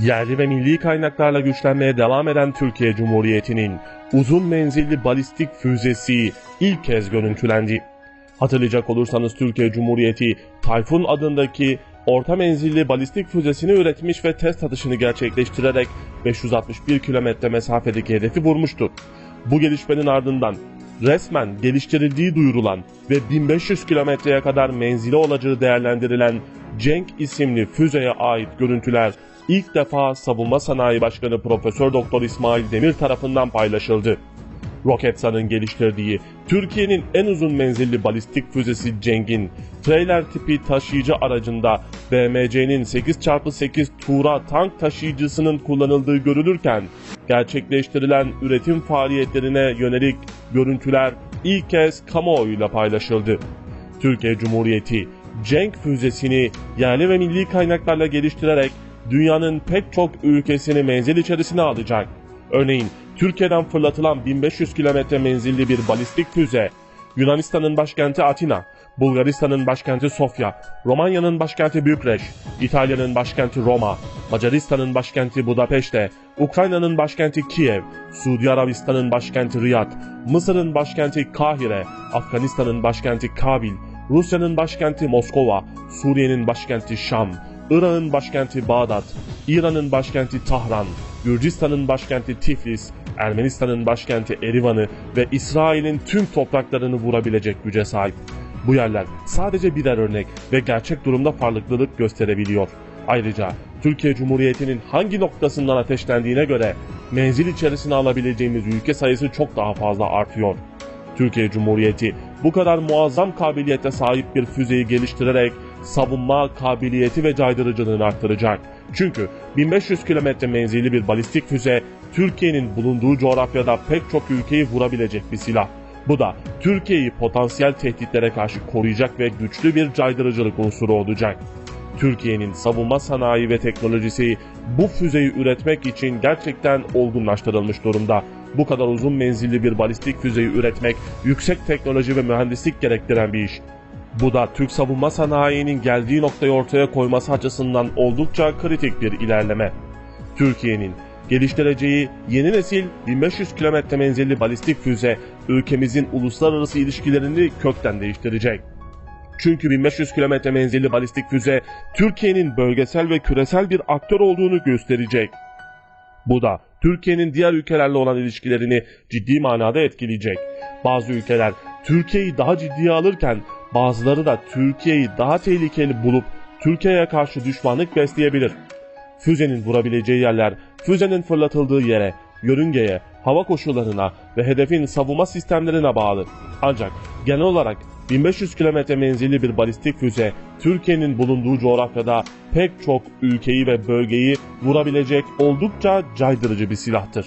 Yerli ve milli kaynaklarla güçlenmeye devam eden Türkiye Cumhuriyeti'nin uzun menzilli balistik füzesi ilk kez görüntülendi. Hatırlayacak olursanız Türkiye Cumhuriyeti Tayfun adındaki orta menzilli balistik füzesini üretmiş ve test atışını gerçekleştirerek 561 kilometre mesafedeki hedefi vurmuştu. Bu gelişmenin ardından resmen geliştirildiği duyurulan ve 1500 kilometreye kadar menzili olacağı değerlendirilen Cenk isimli füzeye ait görüntüler ilk defa Savunma Sanayi Başkanı Profesör Doktor İsmail Demir tarafından paylaşıldı. Roketsan'ın geliştirdiği Türkiye'nin en uzun menzilli balistik füzesi Cenk'in trailer tipi taşıyıcı aracında BMC'nin 8x8 Tura tank taşıyıcısının kullanıldığı görülürken gerçekleştirilen üretim faaliyetlerine yönelik görüntüler ilk kez kamuoyuyla paylaşıldı. Türkiye Cumhuriyeti Cenk füzesini yerli ve milli kaynaklarla geliştirerek dünyanın pek çok ülkesini menzil içerisine alacak. Örneğin Türkiye'den fırlatılan 1500 kilometre menzilli bir balistik füze, Yunanistan'ın başkenti Atina, Bulgaristan'ın başkenti Sofya, Romanya'nın başkenti Bükreş, İtalya'nın başkenti Roma, Macaristan'ın başkenti Budapeşte, Ukrayna'nın başkenti Kiev, Suudi Arabistan'ın başkenti Riyad, Mısır'ın başkenti Kahire, Afganistan'ın başkenti Kabil, Rusya'nın başkenti Moskova, Suriye'nin başkenti Şam, Irak'ın başkenti Bağdat, İran'ın başkenti Tahran, Gürcistan'ın başkenti Tiflis, Ermenistan'ın başkenti Erivan'ı ve İsrail'in tüm topraklarını vurabilecek güce sahip. Bu yerler sadece birer örnek ve gerçek durumda farklılık gösterebiliyor. Ayrıca Türkiye Cumhuriyeti'nin hangi noktasından ateşlendiğine göre menzil içerisine alabileceğimiz ülke sayısı çok daha fazla artıyor. Türkiye Cumhuriyeti bu kadar muazzam kabiliyete sahip bir füzeyi geliştirerek savunma kabiliyeti ve caydırıcılığını arttıracak. Çünkü 1500 kilometre menzilli bir balistik füze Türkiye'nin bulunduğu coğrafyada pek çok ülkeyi vurabilecek bir silah. Bu da Türkiye'yi potansiyel tehditlere karşı koruyacak ve güçlü bir caydırıcılık unsuru olacak. Türkiye'nin savunma sanayi ve teknolojisi bu füzeyi üretmek için gerçekten olgunlaştırılmış durumda. Bu kadar uzun menzilli bir balistik füzeyi üretmek yüksek teknoloji ve mühendislik gerektiren bir iş. Bu da Türk savunma sanayinin geldiği noktayı ortaya koyması açısından oldukça kritik bir ilerleme. Türkiye'nin geliştireceği yeni nesil 1500 kilometre menzilli balistik füze ülkemizin uluslararası ilişkilerini kökten değiştirecek. Çünkü 1500 kilometre menzilli balistik füze Türkiye'nin bölgesel ve küresel bir aktör olduğunu gösterecek. Bu da Türkiye'nin diğer ülkelerle olan ilişkilerini ciddi manada etkileyecek. Bazı ülkeler Türkiye'yi daha ciddiye alırken bazıları da Türkiye'yi daha tehlikeli bulup Türkiye'ye karşı düşmanlık besleyebilir. Füzenin vurabileceği yerler, füzenin fırlatıldığı yere, yörüngeye, hava koşullarına ve hedefin savunma sistemlerine bağlı. Ancak genel olarak 1500 kilometre menzilli bir balistik füze Türkiye'nin bulunduğu coğrafyada pek çok ülkeyi ve bölgeyi vurabilecek oldukça caydırıcı bir silahtır.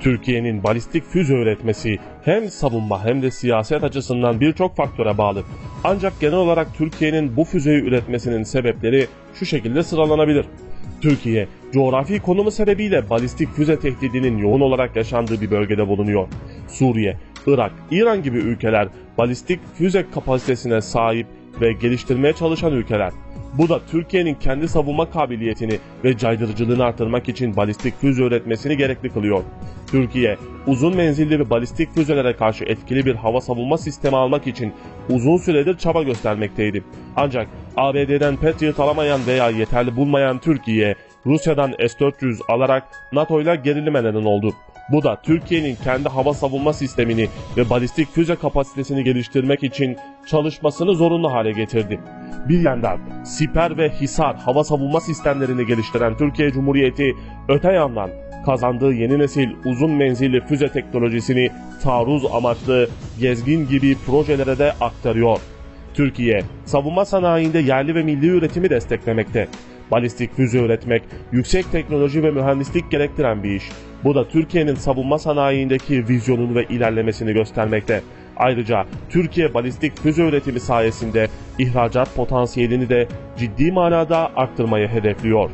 Türkiye'nin balistik füze üretmesi hem savunma hem de siyaset açısından birçok faktöre bağlı. Ancak genel olarak Türkiye'nin bu füzeyi üretmesinin sebepleri şu şekilde sıralanabilir. Türkiye, coğrafi konumu sebebiyle balistik füze tehdidinin yoğun olarak yaşandığı bir bölgede bulunuyor. Suriye, Irak, İran gibi ülkeler balistik füze kapasitesine sahip ve geliştirmeye çalışan ülkeler. Bu da Türkiye'nin kendi savunma kabiliyetini ve caydırıcılığını artırmak için balistik füze üretmesini gerekli kılıyor. Türkiye, uzun menzilli ve balistik füzelere karşı etkili bir hava savunma sistemi almak için uzun süredir çaba göstermekteydi. Ancak ABD'den Patriot alamayan veya yeterli bulmayan Türkiye, Rusya'dan S-400 alarak NATO ile gerilime neden oldu. Bu da Türkiye'nin kendi hava savunma sistemini ve balistik füze kapasitesini geliştirmek için çalışmasını zorunlu hale getirdi. Bir yandan Siper ve Hisar hava savunma sistemlerini geliştiren Türkiye Cumhuriyeti öte yandan kazandığı yeni nesil uzun menzilli füze teknolojisini taarruz amaçlı gezgin gibi projelere de aktarıyor. Türkiye, savunma sanayinde yerli ve milli üretimi desteklemekte. Balistik füze üretmek, yüksek teknoloji ve mühendislik gerektiren bir iş. Bu da Türkiye'nin savunma sanayindeki vizyonunu ve ilerlemesini göstermekte. Ayrıca Türkiye balistik füze üretimi sayesinde ihracat potansiyelini de ciddi manada arttırmayı hedefliyor.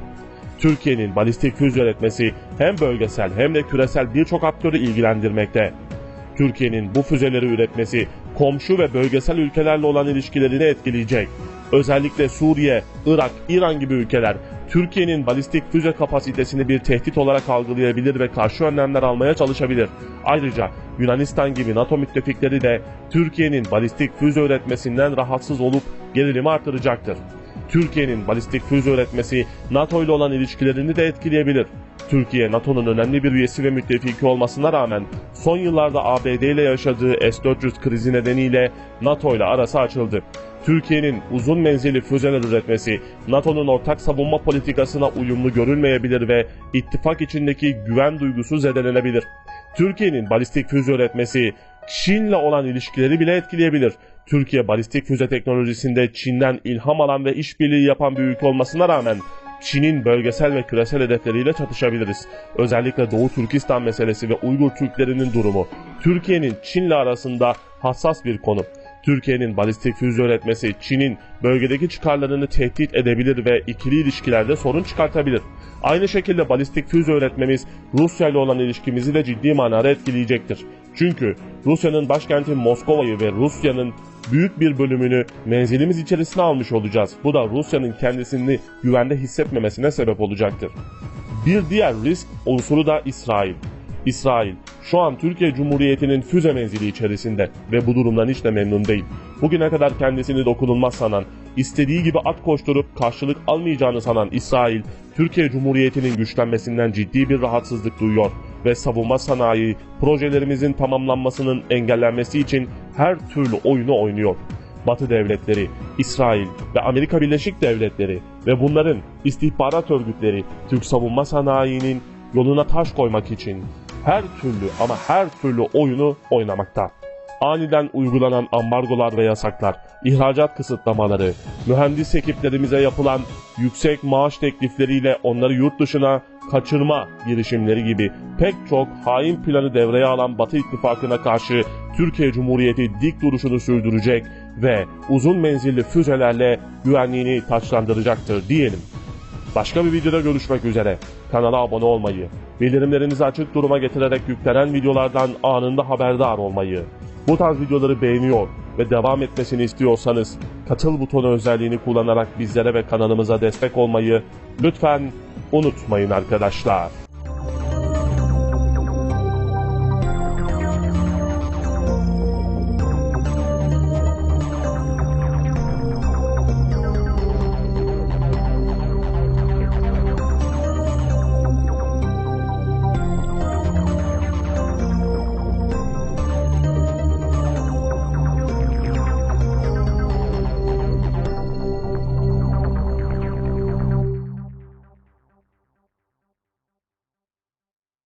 Türkiye'nin balistik füze üretmesi hem bölgesel hem de küresel birçok aktörü ilgilendirmekte. Türkiye'nin bu füzeleri üretmesi komşu ve bölgesel ülkelerle olan ilişkilerini etkileyecek. Özellikle Suriye, Irak, İran gibi ülkeler Türkiye'nin balistik füze kapasitesini bir tehdit olarak algılayabilir ve karşı önlemler almaya çalışabilir. Ayrıca Yunanistan gibi NATO müttefikleri de Türkiye'nin balistik füze üretmesinden rahatsız olup gerilimi artıracaktır. Türkiye'nin balistik füze üretmesi NATO ile olan ilişkilerini de etkileyebilir. Türkiye, NATO'nun önemli bir üyesi ve müttefiki olmasına rağmen son yıllarda ABD ile yaşadığı S-400 krizi nedeniyle NATO ile arası açıldı. Türkiye'nin uzun menzilli füzeler üretmesi, NATO'nun ortak savunma politikasına uyumlu görülmeyebilir ve ittifak içindeki güven duygusu zedelenebilir. Türkiye'nin balistik füze üretmesi, Çin'le olan ilişkileri bile etkileyebilir. Türkiye balistik füze teknolojisinde Çin'den ilham alan ve işbirliği yapan bir ülke olmasına rağmen Çin'in bölgesel ve küresel hedefleriyle çatışabiliriz. Özellikle Doğu Türkistan meselesi ve Uygur Türklerinin durumu Türkiye'nin Çin'le arasında hassas bir konu. Türkiye'nin balistik füze üretmesi Çin'in bölgedeki çıkarlarını tehdit edebilir ve ikili ilişkilerde sorun çıkartabilir. Aynı şekilde balistik füze üretmemiz Rusya ile olan ilişkimizi de ciddi manada etkileyecektir. Çünkü Rusya'nın başkenti Moskova'yı ve Rusya'nın büyük bir bölümünü menzilimiz içerisine almış olacağız. Bu da Rusya'nın kendisini güvende hissetmemesine sebep olacaktır. Bir diğer risk unsuru da İsrail. İsrail şu an Türkiye Cumhuriyeti'nin füze menzili içerisinde ve bu durumdan hiç de memnun değil. Bugüne kadar kendisini dokunulmaz sanan, istediği gibi at koşturup karşılık almayacağını sanan İsrail, Türkiye Cumhuriyeti'nin güçlenmesinden ciddi bir rahatsızlık duyuyor ve savunma sanayi projelerimizin tamamlanmasının engellenmesi için her türlü oyunu oynuyor. Batı devletleri, İsrail ve Amerika Birleşik Devletleri ve bunların istihbarat örgütleri Türk savunma sanayinin yoluna taş koymak için her türlü ama her türlü oyunu oynamakta. Aniden uygulanan ambargolar ve yasaklar, ihracat kısıtlamaları, mühendis ekiplerimize yapılan yüksek maaş teklifleriyle onları yurt dışına kaçırma girişimleri gibi pek çok hain planı devreye alan Batı ittifakına karşı Türkiye Cumhuriyeti dik duruşunu sürdürecek ve uzun menzilli füzelerle güvenliğini taçlandıracaktır diyelim. Başka bir videoda görüşmek üzere. Kanala abone olmayı, bildirimlerinizi açık duruma getirerek yüklenen videolardan anında haberdar olmayı, bu tarz videoları beğeniyor ve devam etmesini istiyorsanız katıl butonu özelliğini kullanarak bizlere ve kanalımıza destek olmayı lütfen unutmayın arkadaşlar.